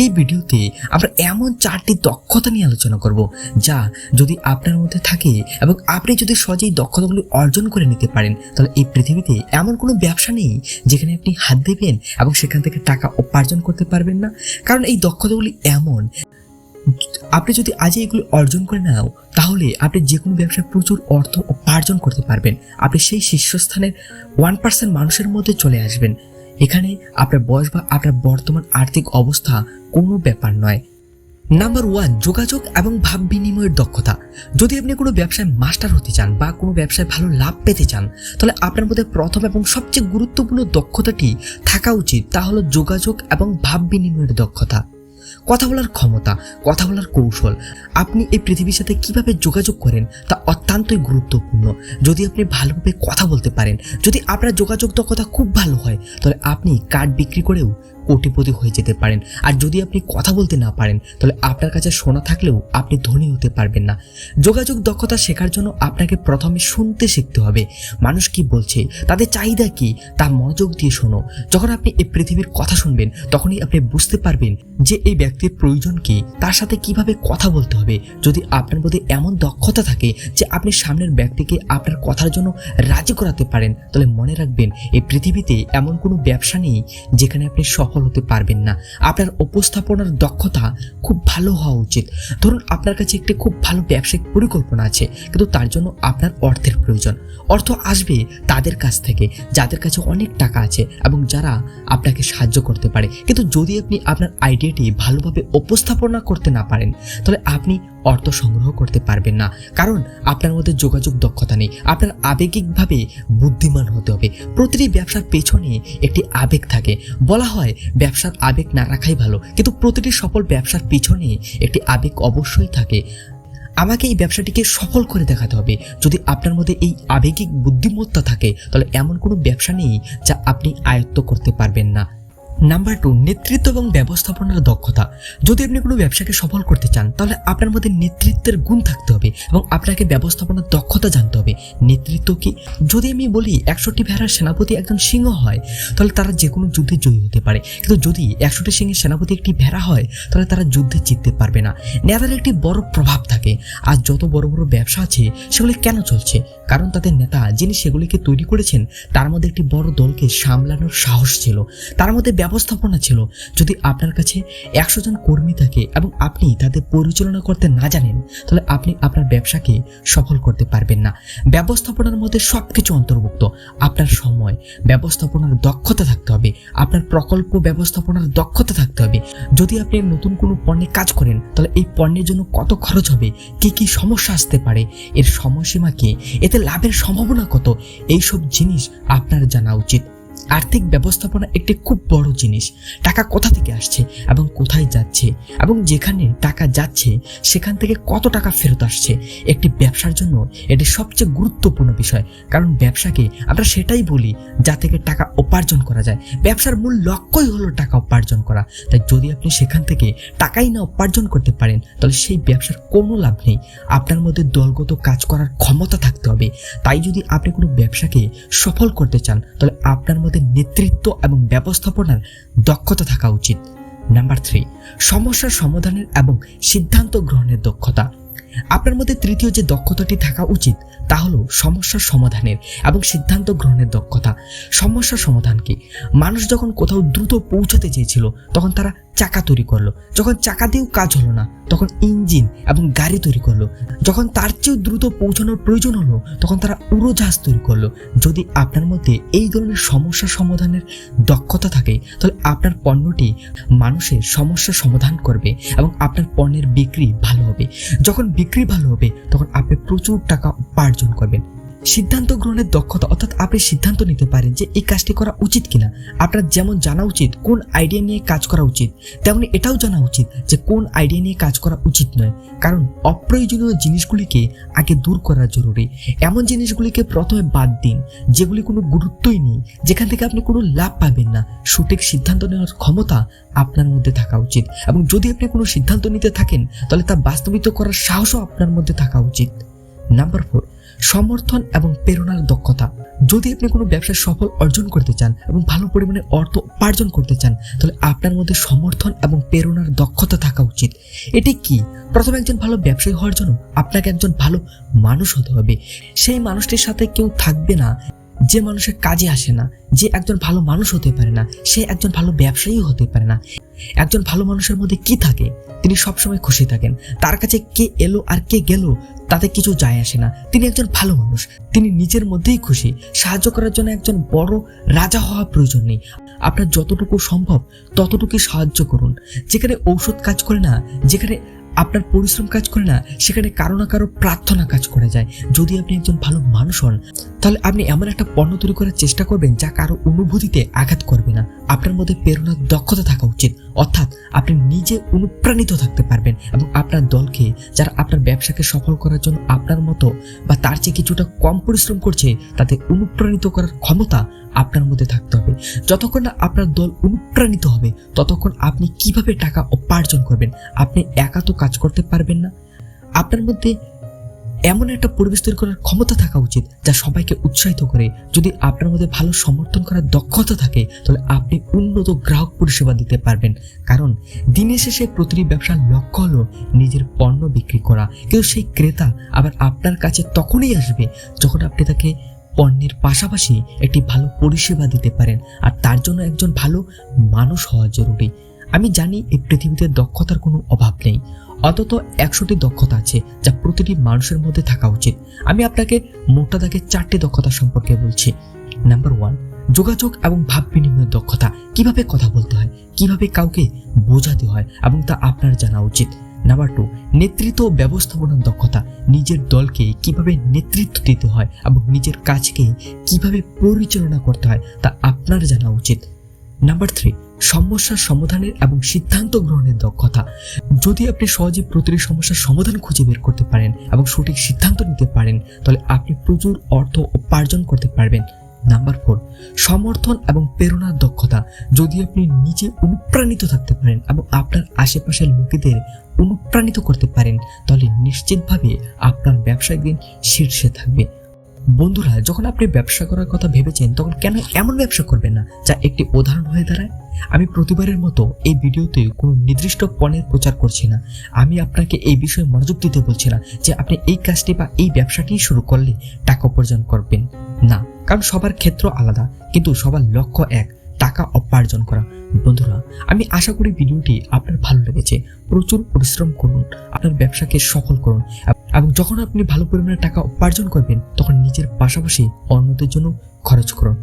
এই ভিডিওতে আমরা এমন চারটি দক্ষতা নিয়ে আলোচনা করব, যা যদি আপনার মধ্যে থাকে এবং আপনি যদি সহজেই দক্ষতাগুলি অর্জন করে নিতে পারেন, তাহলে এই পৃথিবীতে এমন কোনো ব্যবসা নেই যেখানে আপনি হাত দেবেন এবং সেখান থেকে টাকা উপার্জন করতে পারবেন না। কারণ এই দক্ষতাগুলি এমন, আপনি যদি আজই এগুলি অর্জন করে নাও, তাহলে আপনি যে কোনো ব্যবসায় প্রচুর অর্থ উপার্জন করতে পারবেন। আপনি সেই শীর্ষস্থানের ওয়ান পার্সেন্ট মানুষের মধ্যে চলে আসবেন। এখানে আপনার বয়স বা আপনার বর্তমান আর্থিক অবস্থা কোনো ব্যাপার নয়। নাম্বার ওয়ান যোগাযোগ এবং ভাব বিনিময়ের দক্ষতা। যদি আপনি কোনো ব্যবসায় মাস্টার হতে চান বা কোনো ব্যবসায় ভালো লাভ পেতে চান, তাহলে আপনার মধ্যে প্রথম এবং সবচেয়ে গুরুত্বপূর্ণ দক্ষতাটি থাকা উচিত। তা হলো যোগাযোগ এবং ভাব বিনিময়ের দক্ষতা। কথা বলার ক্ষমতা, কথা বলার কৌশল। আপনি এই পৃথিবীর সাথে কীভাবে যোগাযোগ করেন তা অত্যন্তই গুরুত্বপূর্ণ। যদি আপনি ভালোভাবে কথা বলতে পারেন, যদি আপনার যোগাযোগ দক্ষতা খুব ভালো হয়, তাহলে আপনি কার্ড বিক্রি করেও কোটিপতি হয়ে যেতে পারেন। আর যদি আপনি কথা বলতে না পারেন, তাহলে আপনার কাছে শোনা থাকলেও আপনি ধনী হতে পারবেন না। যোগাযোগ দক্ষতা শেখার জন্য আপনাকে প্রথমে শুনতে শিখতে হবে। মানুষ কি বলছে, তাদের চাহিদা কি, তা মনোযোগ দিয়ে শোনো। যখন আপনি এই পৃথিবীর কথা শুনবেন, তখনই আপনি বুঝতে পারবেন যে এই ব্যক্তির প্রয়োজন কি, তার সাথে কীভাবে কথা বলতে হবে। যদি আপনার মধ্যে এমন দক্ষতা থাকে যে আপনি সামনের ব্যক্তিকে আপনার কথার জন্য রাজি করাতে পারেন, তাহলে মনে রাখবেন, এই পৃথিবীতে এমন কোনো ব্যবসা নেই যেখানে আপনি সফল হতে পারবেন না। আপনার উপস্থাপনার দক্ষতা খুব ভালো হওয়া উচিত। ধরুন আপনার কাছে একটি খুব ভালো ব্যবসায়িক পরিকল্পনা আছে, কিন্তু তার জন্য আপনার অর্থের প্রয়োজন। অর্থ আসবে তাদের কাছ থেকে, যাদের কাছে অনেক টাকা আছে এবং যারা আপনাকে সাহায্য করতে পারে। কিন্তু যদি আপনি আপনার আইডিয়াটি ভালোভাবে উপস্থাপনা করতে না পারেন, তাহলে আপনি অর্থ সংগ্রহ করতে পারবেন না। কারণ আপনার মধ্যে যোগাযোগ দক্ষতা নেই। আপনার আবেগিকভাবে বুদ্ধিমান হতে হবে। প্রতিটি ব্যবসার পেছনে একটি আবেগ থাকে। বলা হয়, ব্যবসার আবেগ না রাখাই ভালো। কিন্তু প্রতিটি সফল ব্যবসার পিছনে একটি আবেগ অবশ্যই থাকে। আমাকে এই ব্যবসাটিকে সফল করে দেখাতে হবে। যদি আপনার মধ্যে এই আবেগিক বুদ্ধিমত্তা থাকে, তাহলে এমন কোনো ব্যবসা নেই যা আপনি আয়ত্ত করতে পারবেন না। নাম্বার টু নেতৃত্ব এবং ব্যবস্থাপনার দক্ষতা। যদি আপনি কোনো ব্যবসাকে সফল করতে চান, তাহলে আপনার মধ্যে নেতৃত্বের গুণ থাকতে হবে এবং আপনাকে ব্যবস্থাপনার দক্ষতা জানতে হবে। নেতৃত্ব কি? যদি আমি বলি একশোটি ভেড়ার সেনাপতি একজন সিংহ হয়, তাহলে তারা যে কোনো যুদ্ধে জয়ী হতে পারে। কিন্তু যদি একশোটি সিংহের সেনাপতি একটি ভেড়া হয়, তাহলে তারা যুদ্ধে জিততে পারবে না। নেতার একটি বড় প্রভাব থাকে। আর যত বড় বড় ব্যবসা আছে, সেগুলি কেন চলছে? কারণ তাদের নেতা যিনি সেগুলিকে তৈরি করেছেন, তার মধ্যে একটি বড় দলকে সামলানোর সাহস ছিল। তার মধ্যে ব্যবস্থাপনা ছিল। যদি আপনার কাছে একশো জন কর্মী থাকে এবং আপনি তাদের পরিচালনা করতে না জানেন, তাহলে আপনি আপনার ব্যবসাকে সফল করতে পারবেন না। ব্যবস্থাপনার মধ্যে সব কিছু অন্তর্ভুক্ত। আপনার সময়, ব্যবস্থাপনার দক্ষতা থাকতে হবে। আপনার প্রকল্প ব্যবস্থাপনার দক্ষতা থাকতে হবে। যদি আপনি নতুন কোনো পণ্যে কাজ করেন, তাহলে এই পণ্যের জন্য কত খরচ হবে? কি কি সমস্যা আসতে পারে? এর সময়সীমা কি? এতে লাভের সম্ভাবনা কত? এইসব জিনিস আপনার জানা উচিত। আর্থিক ব্যবস্থাপনা একটি খুব বড় জিনিস। টাকা কোথা থেকে আসছে এবং কোথায় যাচ্ছে? এবং যেখানে টাকা যাচ্ছে, সেখান থেকে কত টাকা ফেরত আসছে? একটি ব্যবসার জন্য এটি সবচেয়ে গুরুত্বপূর্ণ বিষয়। কারণ ব্যবসাকে আমরা সেটাই বলি, যা থেকে টাকা উপার্জন করা যায়। ব্যবসার মূল লক্ষ্যই হলো টাকা উপার্জন করা। তাই যদি আপনি সেখান থেকে টাকাই না উপার্জন করতে পারেন, তাহলে সেই ব্যবসার কোনো লাভ নেই। আপনার মধ্যে দলগত কাজ করার ক্ষমতা থাকতে হবে। তাই যদি আপনি কোনো ব্যবসাকে সফল করতে চান, তাহলে আপনার মধ্যে নেতৃত্ব এবং ব্যবস্থাপনার দক্ষতা থাকা উচিত। নাম্বার থ্রি, সমস্যার সমাধানের এবং সিদ্ধান্ত গ্রহণের দক্ষতা। আপনার মধ্যে তৃতীয় যে দক্ষতাটি থাকা উচিত, তা হলো সমস্যার সমাধানের এবং সিদ্ধান্ত গ্রহণের দক্ষতা। সমস্যার সমাধান কি? মানুষ যখন কোথাও দ্রুত পৌঁছাতে চেয়েছিল, তখন তারা চাকা তৈরি করল। যখন চাকা দিয়েও কাজ হলো না, তখন ইঞ্জিন এবং গাড়ি তৈরি করল। যখন তার চেয়েও দ্রুত পৌঁছানোর প্রয়োজন হলো, তখন তারা উড়োজাহাজ তৈরি করল। যদি আপনার মধ্যে এই ধরনের সমস্যা সমাধানের দক্ষতা থাকে, তাহলে আপনার পণ্যটি মানুষের সমস্যার সমাধান করবে এবং আপনার পণ্যের বিক্রি ভালো হবে। যখন বিক্রি ভালো হবে, তখন আপনি প্রচুর টাকা উপার্জন করবেন। সিদ্ধান্ত গ্রহণের দক্ষতা, অর্থাৎ আপনি সিদ্ধান্ত নিতে পারেন যে এই কাজটি করা উচিত কিনা। আপনার যেমন জানা উচিত কোন আইডিয়া নিয়ে কাজ করা উচিত, তেমনি এটাও জানা উচিত যে কোন আইডিয়া নিয়ে কাজ করা উচিত নয়। কারণ অপ্রয়োজনীয় জিনিসগুলিকে আগে দূর করা জরুরি। এমন জিনিসগুলিকে প্রথমে বাদ দিন, যেগুলি কোনো গুরুত্বই নেই, যেখান থেকে আপনি কোনো লাভ পাবেন না। সঠিক সিদ্ধান্ত নেওয়ার ক্ষমতা আপনার মধ্যে থাকা উচিত এবং যদি আপনি কোনো সিদ্ধান্ত নিতে থাকেন, তাহলে তা বাস্তবিত করার সাহসও আপনার মধ্যে থাকা উচিত। নাম্বার ফোর সমর্থন এবং প্রেরণার দক্ষতা। যদি আপনি কোনো ব্যবসায় সফল অর্জন করতে চান এবং ভালো পরিমাণে অর্থ উপার্জন করতে চান, তাহলে আপনার মধ্যে সমর্থন এবং প্রেরণার দক্ষতা থাকা উচিত। এটি কি? প্রথমে একজন ভালো ব্যবসায়ী হওয়ার জন্য আপনাকে একজন ভালো মানুষ হতে হবে। সেই মানুষটির সাথে কেউ থাকবে না। যে মানুষের কাজে আসে না, যে একজন ভালো মানুষ হতে পারে না, সে একজন ভালো ব্যবসায়ী হতে পারে না। একজন ভালো মানুষের মধ্যে কি থাকে? তিনি সবসময় খুশি থাকেন। তার কাছে কে এলো আর কে গেল, তাতে কিছু যায় আসে না। তিনি একজন ভালো মানুষ। তিনি নিজের মধ্যেই খুশি। সাহায্য করার জন্য একজন বড় রাজা হওয়া প্রয়োজন নেই। আপনার যতটুকু সম্ভব, ততটুকুই সাহায্য করুন। যেখানে ঔষধ কাজ করে না, যেখানে আপনার পরিশ্রম কাজ করে না, সেখানে কারও না কারও প্রার্থনা কাজ করে যায়। যদি আপনি একজন ভালো মানুষ হন, তাহলে আপনি এমন একটা পণ্য তৈরি করার চেষ্টা করবেন যা কারও অনুভূতিতে আঘাত করবে না। আপনার মধ্যে প্রেরণার দক্ষতা থাকা উচিত। অর্থাৎ আপনি নিজে অনুপ্রাণিত থাকতে পারবেন এবং আপনার দলকে, যারা আপনার ব্যবসাকে সফল করার জন্য আপনার মতো বা তার চেয়ে কিছুটা কম পরিশ্রম করছে তাতে অনুপ্রাণিত করার ক্ষমতা আপনার মধ্যে থাকতে হবে। যতক্ষণ না আপনার দল অনুপ্রাণিত হবে, ততক্ষণ আপনি কীভাবে টাকা উপার্জন করবেন, আপনি একা তো কাজ করতে পারবেন না। আপনার মধ্যে এমন একটা পরিবেশ তৈরি করার ক্ষমতা থাকা উচিত যা সবাইকে উৎসাহিত করে। যদি আপনার মধ্যে ভালো সমর্থন করার দক্ষতা থাকে, তাহলে আপনি উন্নত গ্রাহক পরিষেবা দিতে পারবেন। কারণ দিনের শেষে প্রতিটি ব্যবসার লক্ষ্য হলো নিজের পণ্য বিক্রি করা। কিন্তু সেই ক্রেতা আবার আপনার কাছে তখনই আসবে যখন আপনি তাকে পণ্যের পাশাপাশি একটি ভালো পরিষেবা দিতে পারেন। আর তার জন্য একজন ভালো মানুষ হওয়া জরুরি। আমি জানি এই পৃথিবীতে দক্ষতার কোনো অভাব নেই। অন্তত একশোটি দক্ষতা আছে যা প্রতিটি মানুষের মধ্যে থাকা উচিত। আমি আপনাকে মোটা দাগে চারটি দক্ষতা সম্পর্কে বলছি। নাম্বার ওয়ান যোগাযোগ এবং ভাব বিনিময়ের দক্ষতা। কীভাবে কথা বলতে হয়, কীভাবে কাউকে বোঝাতে হয় এবং তা আপনার জানা উচিত। নাম্বার টু নেতৃত্ব ব্যবস্থাপনার দক্ষতা। নিজের দলকে কীভাবে নেতৃত্ব দিতে হয় এবং নিজের কাজকে কীভাবে পরিচালনা করতে হয় তা আপনার জানা উচিত। নাম্বার থ্রি সমস্যার সমাধানের এবং সিদ্ধান্ত গ্রহণের দক্ষতা। যদি আপনি সহজে প্রতিটি সমস্যার সমাধান খুঁজে বের করতে পারেন এবং সঠিক সিদ্ধান্ত নিতে পারেন, তাহলে আপনি প্রচুর অর্থ উপার্জন করতে পারবেন। নাম্বার ফোর সমর্থন এবং প্রেরণার দক্ষতা। যদি আপনি নিজে অনুপ্রাণিত থাকতে পারেন এবং আপনার আশেপাশের লোকেদের অনুপ্রাণিত করতে পারেন, তাহলে নিশ্চিতভাবে আপনার ব্যবসা একদিন শীর্ষে থাকবে। বন্ধুরা, যখন আপনি ব্যবসা করার কথা ভেবেছেন, তখন কেন এমন ব্যবসা করবেন না যা একটি উদাহরণ হয়ে দাঁড়ায়? আমি প্রতিবারের মতো এই ভিডিওতে কোনো নির্দিষ্ট পণ্যের প্রচার করছি না। আমি আপনাকে এই বিষয়ে মনোযোগ দিতে বলছি না যে আপনি এই কাজটি বা এই ব্যবসাটি শুরু করলে টাকা উপার্জন করবেন। না, কারণ সবার ক্ষেত্র আলাদা, কিন্তু সবার লক্ষ্য এক। টাকা উপার্জন করা। বন্ধুরা, আমি আশা করি ভিডিওটি আপনার ভালো লেগেছে। প্রচুর পরিশ্রম করুন, আপনার ব্যবসাকে সফল করুন এবং যখন আপনি ভালো পরিমাণে টাকা উপার্জন করবেন, তখন নিজের পাশাপাশি অন্যদের জন্য খরচ করুন।